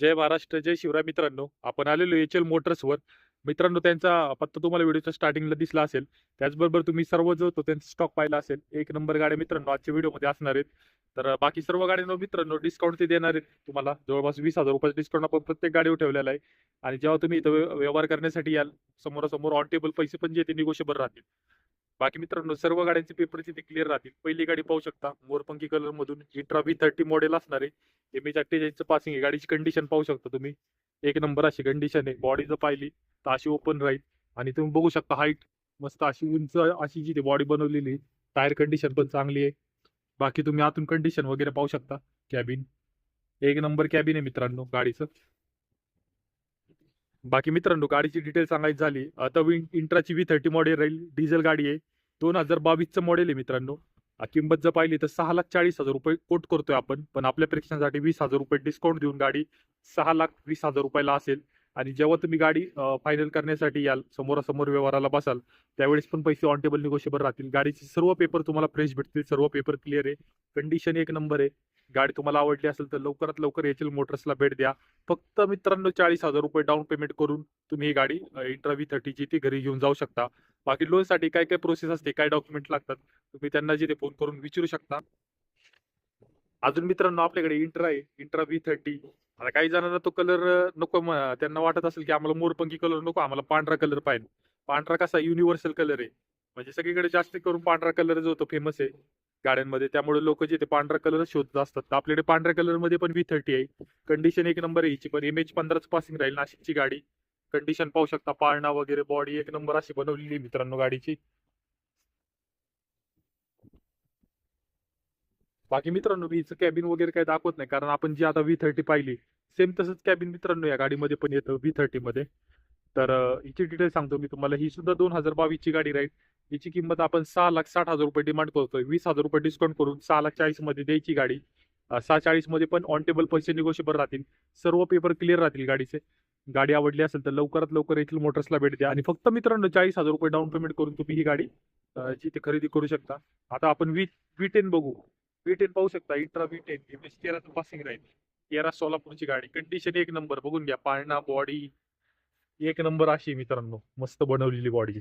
जय महाराष्ट्र जय शिवराय मित्रांनो. आपण आलेलो एच एल मोटर्सवर मित्रांनो त्यांचा पत्ता तुम्हाला व्हिडिओच्या स्टार्टिंगला दिसला असेल. त्याचबरोबर तुम्ही सर्व जो तो त्यांचा स्टॉक पाहिला असेल एक नंबर गाड्या मित्रांनो आजच्या व्हिडिओमध्ये असणार आहेत. तर बाकी सर्व गाड्यांना मित्रांनो डिस्काउंट ते देणार आहेत. तुम्हाला जवळपास वीस हजार रुपयाचा डिस्काउंट आपण प्रत्येक गाडीवर ठेवलेला आहे. आणि जेव्हा तुम्ही इथं व्यवहार करण्यासाठी याल समोरासमोर ऑन टेबल पैसे पण जे ते निगोशिएबल राहतील. बाकी मित्रांनो सर्व गाड्यांचे पेपर ते क्लिअर राहतील. पहिली गाडी पाहू शकता मोरपंखी कलर मधून इंट्रा व्ही थर्टी मॉडेल असणार आहे एम एच अठ्ठेचाळीस पासिंग आहे. गाडीची कंडिशन पाहू शकता तुम्ही. एक नंबर अशी कंडिशन आहे. बॉडी जर पाहिली तर अशी ओपन राहील. आणि तुम्ही बघू शकता हाईट मस्त अशी उंच अशी जी बॉडी बनवलेली टायर कंडिशन पण चांगली आहे. बाकी तुम्ही आतून कंडिशन वगैरे पाहू शकता. कॅबिन एक नंबर कॅबिन आहे मित्रांनो गाडीचं. बाकी मित्रांनो गाडीची डिटेल सांगायची झाली आता इंट्राची व्ही थर्टी मॉडेल राहील डिझेल गाडी आहे. दोन हजार बावीसचं मॉडेल आहे मित्रांनो. किंमत जर पाहिली तर सहा लाख चाळीस हजार रुपये कोट करतोय आपण पण आपल्या प्रेक्षकांसाठी वीस हजार रुपये डिस्काउंट देऊन गाडी सहा लाख वीस हजार रुपयाला असेल. आणि जेव्हा तुम्ही गाडी फायनल करण्यासाठी याल समोरासमोर व्यवहाराला बसाल त्यावेळेस पण पैसे ऑन टेबल निगोशिएबल राहतील. गाडीचे सर्व पेपर तुम्हाला फ्रेश भेटतील सर्व पेपर क्लिअर आहे. कंडिशन एक नंबर आहे. गाडी तुम्हाला आवडली असेल तर लवकरात लवकर एच एल मोटर्सला भेट द्या. फक्त मित्रांनो चाळीस हजार रुपये डाऊन पेमेंट करून तुम्ही ही गाडी इंट्रा व्ही थर्टीची ती घरी घेऊन जाऊ शकता. बाकी लोनसाठी काय काय प्रोसेस असते काय डॉक्युमेंट लागतात तुम्ही त्यांना जिथे फोन करून विचारू शकता. अजून मित्रांनो आपल्याकडे इंट्रा आहे. इंट्रा व्ही थर्टी आता काही जणांना तो कलर नको त्यांना वाटत असेल की आम्हाला मोरपंखी कलर नको आम्हाला पांढरा कलर पाहिजे. पांढरा कसा युनिव्हर्सल कलर आहे? म्हणजे सगळीकडे जास्त करून पांढरा कलर जो होतो फेमस आहे गाड्यांमध्ये. त्यामुळे लोक जे ते पांढरा कलर शोधत असतात तर आपल्याकडे पांढऱ्या कलरमध्ये पण व्ही थर्टी आहे. कंडिशन एक नंबर आहे पण एम एच पंधराच पासिंग राहील नाशिकची गाडी. कंडिशन पाहू शकता पाळणा वगैरे बॉडी एक नंबर अशी बनवलेली मित्रांनो गाडीची. बाकी मित्रांनो मी हिचं कॅबिन वगैरे काही दाखवत नाही कारण आपण जी आता व्ही थर्टी पाहिली सेम तसंच कॅबिन मित्रांनो या गाडीमध्ये पण येतं व्ही थर्टी मध्ये. तर हिची डिटेल सांगतो मी तुम्हाला. ही सुद्धा दोन हजार बावीसची गाडी राहील. हिची किंमत आपण सहा लाख साठ हजार रुपये डिमांड करतोय. वीस हजार रुपये डिस्काउंट करून सहा लाख चाळीसमध्ये द्यायची गाडी. सहा चाळीसमध्ये पण ऑन टेबल पैसे निगोशिएबल राहतील. सर्व पेपर क्लिअर राहतील गाडीचे. गाडी आवडली असेल तर लवकरात लवकर येथील मोटर्सला भेट द्या. आणि फक्त मित्रांनो चाळीस हजार रुपये डाऊन पेमेंट करून तुम्ही ही गाडी जिथे खरेदी करू शकता. आता आपण वी वी टेन बघू. वी टेन पाहू शकता. Intra V ten M S तेराचं passing राहील. तेरा सोलापूरची गाडी. कंडिशन एक नंबर बघून घ्या. पाळणा बॉडी एक नंबर अशी मित्रांनो. मस्त बनवलेली बॉडी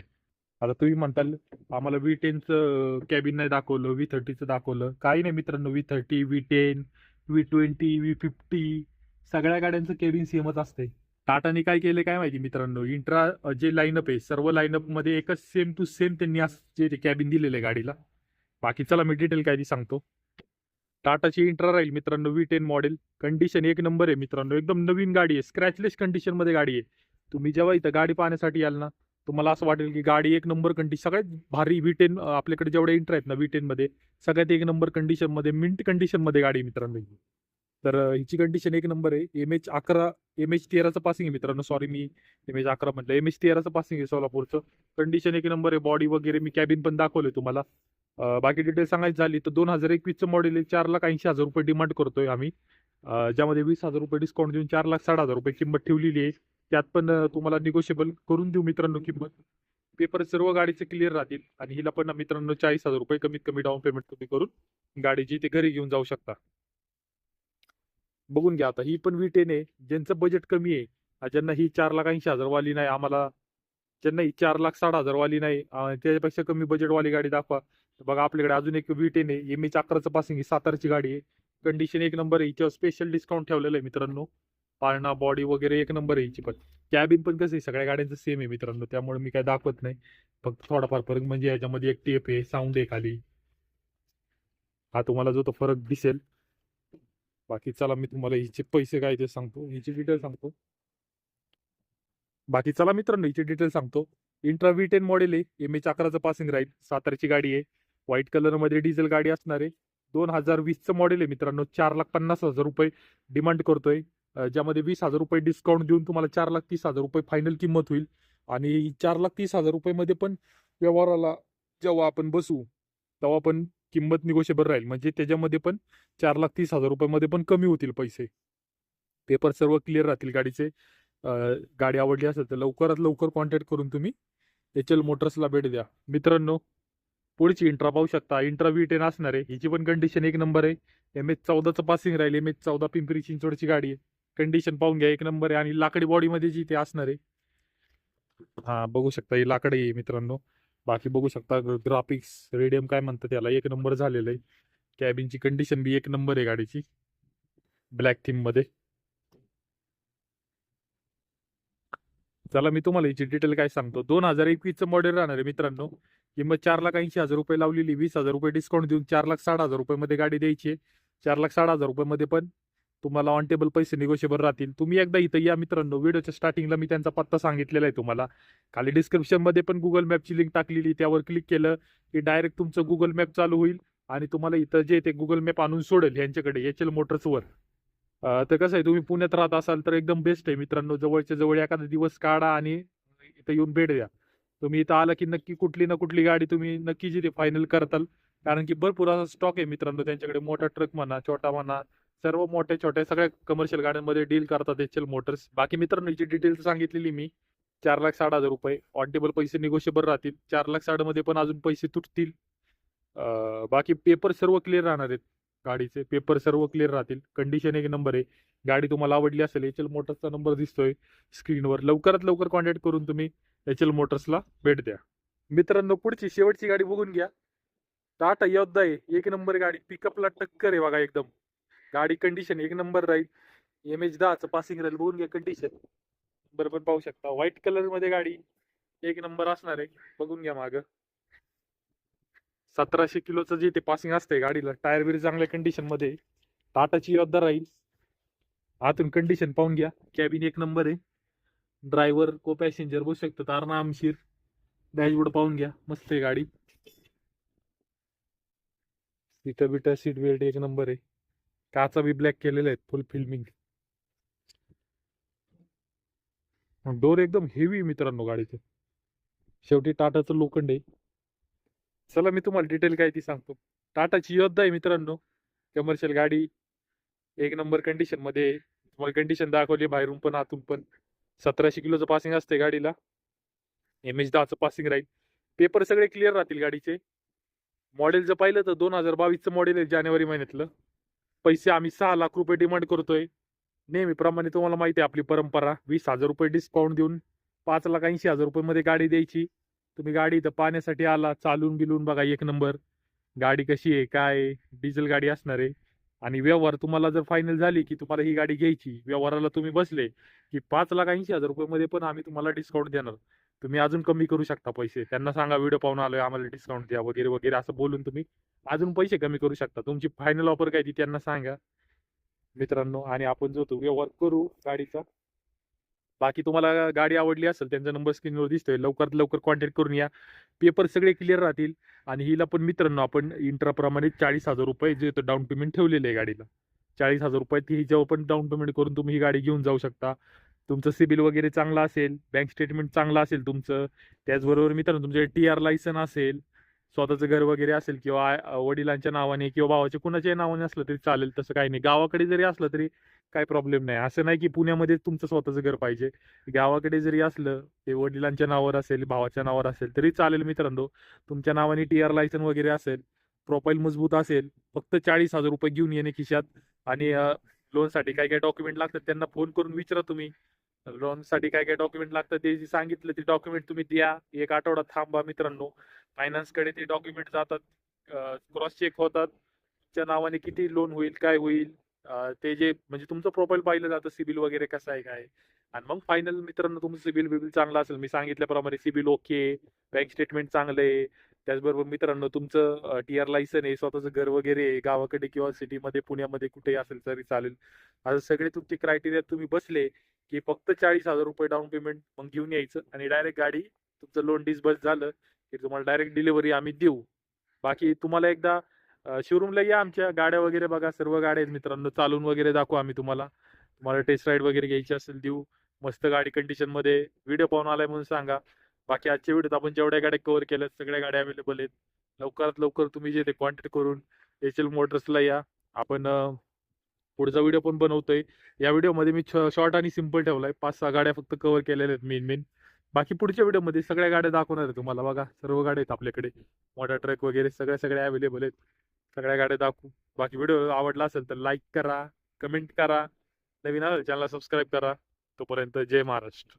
आता तुम्ही म्हणताल आम्हाला व्ही टेनचं कॅबिन नाही दाखवलं व्ही थर्टीचं दाखवलं. काही नाही मित्रांनो V thirty V ten V twenty V fifty सगळ्या गाड्यांचं केबिन सेमच असते टाटाने काय केलं काय माहिती मित्रांनो? इंट्रा जे लाईनअप आहे सर्व लाईनअपमध्ये एकच सेम टू सेम त्यांनी असं जे कॅबिन दिलेलं आहे गाडीला. बाकी चला मी डिटेल काय ती सांगतो. टाटाची इंट्रा राहील मित्रांनो व्ही टेन मॉडेल कंडिशन एक नंबर आहे मित्रांनो. एकदम नवीन गाडी आहे. स्क्रॅचलेस कंडिशनमध्ये गाडी आहे. तुम्ही जेव्हा इथं गाडी पाहण्यासाठी याल ना तुम्हाला असं वाटेल की गाडी एक नंबर कंडिशन सगळ्यात भारी व्ही टेन आपल्याकडे जेवढे इंट्रा आहेत ना व्ही टेनमध्ये सगळ्यात एक नंबर कंडिशनमध्ये मिंट कंडिशनमध्ये गाडी आहे मित्रांनो ही. तर हिची कंडिशन एक नंबर आहे. एम एच अकरा एम एच तेराचं पासिंग आहे मित्रांनो. सॉरी मी एम एच अकरा म्हटलं. एम एच तेराचं पासिंग आहे सोलापूरचं. कंडिशन एक नंबर आहे. बॉडी वगैरे मी कॅबिन पण दाखवले तुम्हाला. बाकी डिटेल सांगायची झाली तर दोन हजार एकवीसचं मॉडेल आहे. चार लाख ऐंशी हजार रुपये डिमांड करतोय आम्ही. ज्यामध्ये वीस हजार रुपये डिस्काउंट देऊन चार लाख साठ हजार रुपये किंमत ठेवलेली आहे. त्यात पण तुम्हाला निगोशिएबल करून देऊ मित्रांनो किंमत. पेपर सर्व गाडीचे क्लिअर राहतील आणि हिला पण मित्रांनो चाळीस हजार रुपये कमीत कमी डाऊन पेमेंट तुम्ही करून गाडीची ते घरी घेऊन जाऊ शकता. बघून घ्या आता. ही पण वी टेन आहे. ज्यांचं बजेट कमी आहे ज्यांना ही चार लाख ऐंशी हजार वाली नाही आम्हाला ज्यांना ही चार लाख साठ हजार वाली नाही त्याच्यापेक्षा कमी बजेट वाली गाडी दाखवा. बघा आपल्याकडे अजून एक वी टेन आहे एम एच अकराचं पासिंग ही सातारची गाडी आहे. कंडिशन एक नंबर आहे हिच्यावर स्पेशल डिस्काउंट ठेवलेलं आहे मित्रांनो. पाळणा बॉडी वगैरे एक नंबर आहे हिची पण. कॅबिन पण कसं आहे सगळ्या गाड्यांचं सेम आहे मित्रांनो त्यामुळे मी काय दाखवत नाही. फक्त थोडाफार फरक म्हणजे याच्यामध्ये एक टेप आहे साऊंड आहे खाली. हा तुम्हाला जो तो फरक दिसेल. बाकी चला मी तुम्हाला हिचे पैसे काय ते सांगतो हिची डिटेल सांगतो. बाकी चला मित्रांनो हिची डिटेल सांगतो. इंट्रा व्ही टेन मॉडेल आहे एम एच अकराचं पासिंग राहील. सातारची गाडी आहे. व्हाईट कलरमध्ये डिझेल गाडी असणार. आहे दोन हजार वीसचं मॉडेल आहे मित्रांनो. चार लाख पन्नास हजार रुपये डिमांड करतोय. ज्यामध्ये वीस हजार रुपये डिस्काउंट देऊन तुम्हाला चार लाख तीस हजार रुपये फायनल किंमत होईल. आणि चार लाख तीस हजार रुपये मध्ये पण व्यवहाराला जेव्हा आपण बसू तेव्हा पण किंमत निगोशिएबल राहील. म्हणजे त्याच्यामध्ये पण चार लाख तीस हजार रुपयामध्ये पण कमी होतील पैसे. पेपर सर्व क्लिअर राहतील गाडीचे. गाडी आवडली असेल तर लवकरात लवकर कॉन्टॅक्ट करून तुम्ही एच एल मोटर्सला भेट द्या. मित्रांनो पुढची इंट्रा पाहू शकता. इंट्रा व्ही टेन असणार आहे. हिची पण कंडिशन एक नंबर आहे. एम एच चौदाचं पासिंग राहील. एम एच चौदा पिंपरी चिंचवडची गाडी आहे. कंडिशन पाहून घ्या. एक नंबर आहे. आणि लाकडी बॉडीमध्ये जी ते असणार आहे. हा बघू शकता. ही लाकडी आहे मित्रांनो. बाकी बघू शकता. ग्राफिक्स रेडियम काय म्हणतात त्याला. एक नंबर झालेलं आहे. कॅबिनची कंडिशन बी एक नंबर आहे गाडीची. ब्लॅक थीममध्ये. चला मी तुम्हाला याची डिटेल काय सांगतो. दोन हजार एकवीसचं मॉडेल राहणार आहे मित्रांनो. किंमत चार लाख ऐंशी हजार रुपये लावलेली वीस हजार रुपये डिस्काउंट देऊन चार लाख साठ हजार रुपये गाडी द्यायची आहे. चार लाख साठ हजार रुपयेमध्ये पण तुम्हाला ऑन टेबल पैसे निगोशिएबल राहतील. तुम्ही एकदा इथं या मित्रांनो. व्हिडिओच्या स्टार्टिंगला मी त्यांचा पत्ता सांगितलेला आहे तुम्हाला. खाली डिस्क्रिप्शनमध्ये पण गुगल मॅपची लिंक टाकलेली त्यावर क्लिक केलं की डायरेक्ट तुमचं गुगल मॅप चालू होईल आणि तुम्हाला इथं जे ते गुगल मॅप आणून सोडेल यांच्याकडे एच एल मोटर्सवर तर कसं आहे तुम्ही पुण्यात राहत असाल तर एकदम बेस्ट आहे मित्रांनो. जवळच्या जवळ एखादा दिवस काढा आणि इथं येऊन भेट द्या. तुम्ही इथं आला की नक्की कुठली ना कुठली गाडी तुम्ही नक्की जिथे फायनल करताल. कारण की भरपूर असा स्टॉक आहे मित्रांनो त्यांच्याकडे. मोठा ट्रक म्हणा छोटा म्हणा सर्व मोठ्या छोट्या सगळ्या कमर्शियल गाड्यांमध्ये डील करतात एच मोटर्स बाकी मित्रांनो याची डिटेल सांगितलेली मी. चार लाख साठ हजार रुपये. ऑन टेबल पैसे निगोशिएबल राहतील. चार लाख साठमध्ये पण अजून पैसे तुटतील. बाकी पेपर सर्व क्लिअर राहणार आहेत. गाडीचे पेपर सर्व क्लिअर राहतील. कंडिशन एक नंबर आहे. गाडी तुम्हाला आवडली असेल एच मोटर्सचा नंबर दिसतोय. स्क्रीनवर लवकरात लवकर कॉन्टॅक्ट करून तुम्ही एच एल मोटर्सला भेट द्या. मित्रांनो पुढची शेवटची गाडी बघून घ्या. टाटा योद्धा आहे एक नंबर गाडी. पिकअपला टक्कर आहे बघा एकदम. गाडी कंडिशन एक नंबर राहील. एम एच दहाचं पासिंग राहील. बघून घ्या कंडिशन बरोबर पाहू शकता. व्हाईट कलरमध्ये गाडी एक नंबर असणार आहे. बघून घ्या माग. सतराशे किलोचं जे ते पासिंग असते गाडीला टायर बिर चांगल्या कंडिशनमध्ये टाटाची योद्धा राहील. आतून कंडिशन पाहून घ्या. कॅबिन एक नंबर आहे. ड्रायव्हर को पॅसेंजर बसू शकतात. आमशीर डॅशबोर्ड पाहून घ्या. मस्त आहे गाडी. सीट बिटा सीट बेल्ट एक नंबर आहे. काचा बी ब्लॅक केलेले आहेत फुल फिल्मिंग डोर एकदम हेवी मित्रांनो गाडीचे. शेवटी टाटाचं लोखंड आहे. चला मी तुम्हाला डिटेल काय ती सांगतो. टाटाची योद्धा आहे मित्रांनो. कमर्शियल गाडी. एक नंबर कंडिशनमध्ये तुम्हाला कंडिशन दाखवली बाहेरून पण आतून पण. सतराशे किलोचं पासिंग असते गाडीला. एम एच दहाचं पासिंग राहील. पेपर सगळे क्लिअर राहतील गाडीचे. मॉडेल जर पाहिलं तर दोन हजार बावीसचं मॉडेल आहे जानेवारी महिन्यातलं. पैसे आम्ही सहा लाख रुपये डिमांड करतोय. नेहमीप्रमाणे तुम्हाला माहिती आहे आपली परंपरा. वीस हजार रुपये डिस्काउंट देऊन पाच लाख ऐंशी हजार रुपयेमध्ये गाडी द्यायची. तुम्ही गाडी इथं पाहण्यासाठी आला चालून बिलून बघा एक नंबर गाडी कशी आहे काय डिझेल गाडी असणार आहे. आणि व्यवहार तुम्हाला जर फायनल झाली की तुम्हाला ही गाडी घ्यायची व्यवहाराला तुम्ही बसले की पाच लाख ऐंशी हजार रुपये मध्ये पण आम्ही तुम्हाला डिस्काउंट देणार. तुम्ही अजून कमी करू शकता पैसे. त्यांना सांगा व्हिडिओ पाहून आलोय आम्हाला डिस्काउंट द्या वगैरे वगैरे असं बोलून तुम्ही अजून पैसे कमी करू शकता. तुमची फायनल ऑफर काय ती त्यांना सांगा. मित्रांनो आणि आपण जो तो व्यवहार करू गाडीचा बाकी तुम्हाला गाडी आवडली असेल त्यांचा नंबर स्क्रीनवर दिसतोय. लवकरात लवकर कॉन्टॅक्ट करून या. पेपर सगळे क्लिअर राहतील. आणि हिला पण मित्रांनो आपण इंट्राप्रमाणे चाळीस हजार रुपये जे डाऊन पेमेंट ठेवलेलं आहे गाडीला. चाळीस हजार रुपये ती हिच्यावर पण डाऊन पेमेंट करून तुम्ही ही गाडी घेऊन जाऊ शकता. तुमचं सिबिल वगैरे चांगला असेल बँक स्टेटमेंट चांगलं असेल तुमचं त्याचबरोबर मित्रांनो तुमचे टी आर लायसन असेल स्वतःचं घर वगैरे असेल किंवा वडिलांच्या नावाने किंवा भावाच्या कुणाच्याही नावाने असलं तरी चालेल तसं काही नाही. गावाकडे जरी असलं तरी काही प्रॉब्लेम नाही. असं नाही की पुण्यामध्ये तुमचं स्वतःचं घर पाहिजे. गावाकडे जरी असलं ते वडिलांच्या नावावर असेल भावाच्या नावावर असेल तरी चालेल मित्रांनो. तुमच्या नावाने टी आर लायसन वगैरे असेल प्रोफाईल मजबूत असेल फक्त चाळीस हजार रुपये घेऊन येणे खिशात आणि लोनसाठी काय काय डॉक्युमेंट लागतात त्यांना फोन करून विचारा तुम्ही. लोनसाठी काय काय डॉक्युमेंट लागतात ते जे सांगितलं ते डॉक्युमेंट तुम्ही द्या. एक आठवडा थांबा मित्रांनो. फायनान्सकडे ते डॉक्युमेंट जातात. क्रॉस चेक होतात. तुमच्या नावाने किती लोन होईल काय होईल? ते जे म्हणजे तुमचं प्रोफाईल पाहिलं जातं सिबिल वगैरे कसं आहे काय आणि मग फायनल मित्रांनो तुमचं सिबिल बिबिल चांगलं असेल. मी सांगितल्याप्रमाणे सिबिल ओके बँक स्टेटमेंट चांगलं आहे. त्याचबरोबर मित्रांनो तुमचं टी आर लायसन आहे स्वतःचं घर वगैरे आहे गावाकडे किंवा सिटीमध्ये पुण्यामध्ये कुठेही असेल तरी चालेल. असं सगळे तुमचे क्रायटेरिया तुम्ही बसले. की फक्त चाळीस हजार रुपये डाऊन पेमेंट मग घेऊन यायचं आणि डायरेक्ट गाडी तुमचं लोन डिस्बर्स झालं की तुम्हाला डायरेक्ट डिलिव्हरी आम्ही देऊ. बाकी तुम्हाला एकदा शोरूमला या आमच्या गाड्या वगैरे बघा सर्व गाड्या आहेत मित्रांनो. चालून वगैरे दाखवू आम्ही तुम्हाला. तुम्हाला टेस्ट राईड वगैरे घ्यायची असेल देऊ. मस्त गाडी कंडिशनमध्ये व्हिडिओ पाहून आलाय म्हणून सांगा. बाकी आजच्या व्हिडिओत आपण जेवढ्या गाड्या कव्हर केल्यात सगळ्या गाड्या अवेलेबल आहेत. लवकरात लवकर तुम्ही जे ते कॉन्टॅक्ट करून एच एल मोटर्सला या. आपण पुढचा व्हिडिओ पण बनवतोय. या व्हिडिओमध्ये मी शॉर्ट आणि सिंपल ठेवलाय. पाच सहा गाड्या फक्त कव्हर केलेल्या आहेत मेन मेन बाकी पुढच्या व्हिडिओमध्ये सगळ्या गाड्या दाखवणार आहे तुम्हाला. बघा सर्व गाड्या आहेत आपल्याकडे. मोठा ट्रक वगैरे सगळ्या सगळ्या अवेलेबल आहेत. सगळ्या गाड्या दाखवू. बाकी व्हिडिओ आवडला असेल तर लाईक करा कमेंट करा. नवीन आलं चॅनलला सबस्क्राईब करा. तोपर्यंत जय महाराष्ट्र.